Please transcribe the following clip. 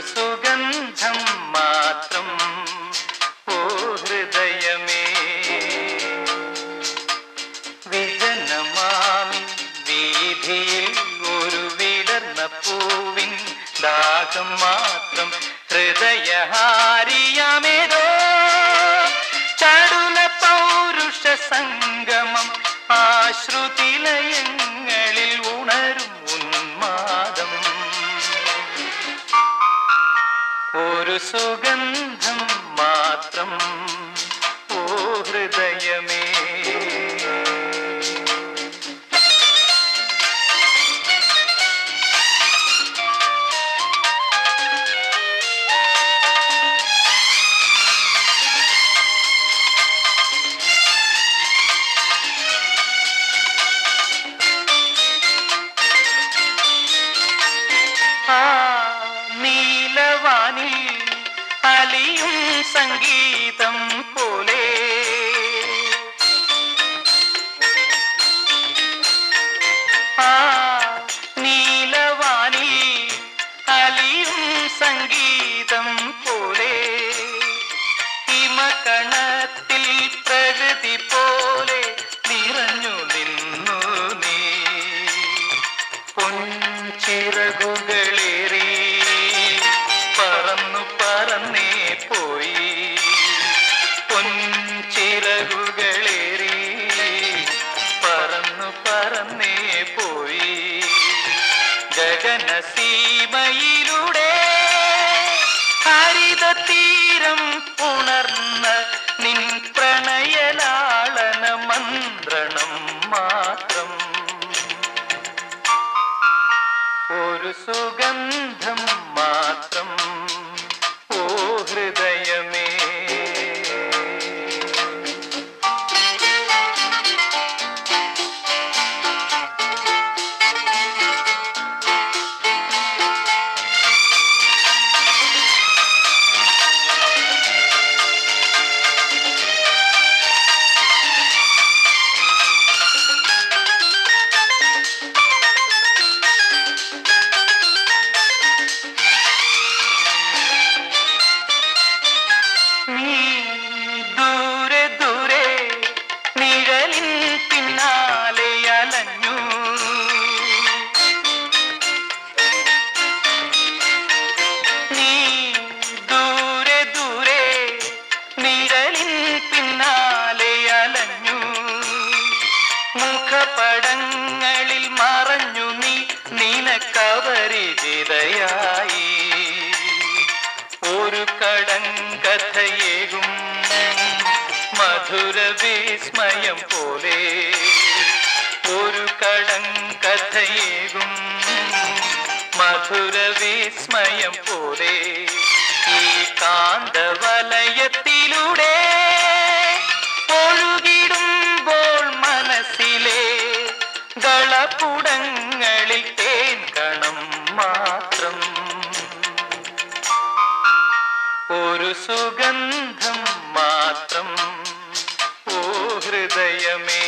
സുഗന്ധം മാത്രം ഓ ഹൃദയമേ. വിജനമാമി വീതിയിൽ ഒരു വിടർന്ന പൂവിൻ ദാഹം മാത്രം ഹൃദയഹാരിയമേതോ. ചടുല പൗരുഷ സംഗമം ആശ്രുതിലയങ്ങളിൽ സുഗന്ധം മാത്രം ഓ ഹൃദയമേ. సంగీతం തീരം ഉണർന്ന നിൻ പ്രണയലാളന മന്ത്രണം മാത്രം. ഒരു സുഗന്ധം വിസ്മയം പോലെ ഈ കാന്തവലയത്തിലൂടെ ഒഴുകിടുമ്പോൾ മനസ്സിലെ കളപുടങ്ങളിൽ തേൻ കണം മാത്രം. ഒരു സുഗന്ധം മാത്രം ഓ ഹൃദയമേ.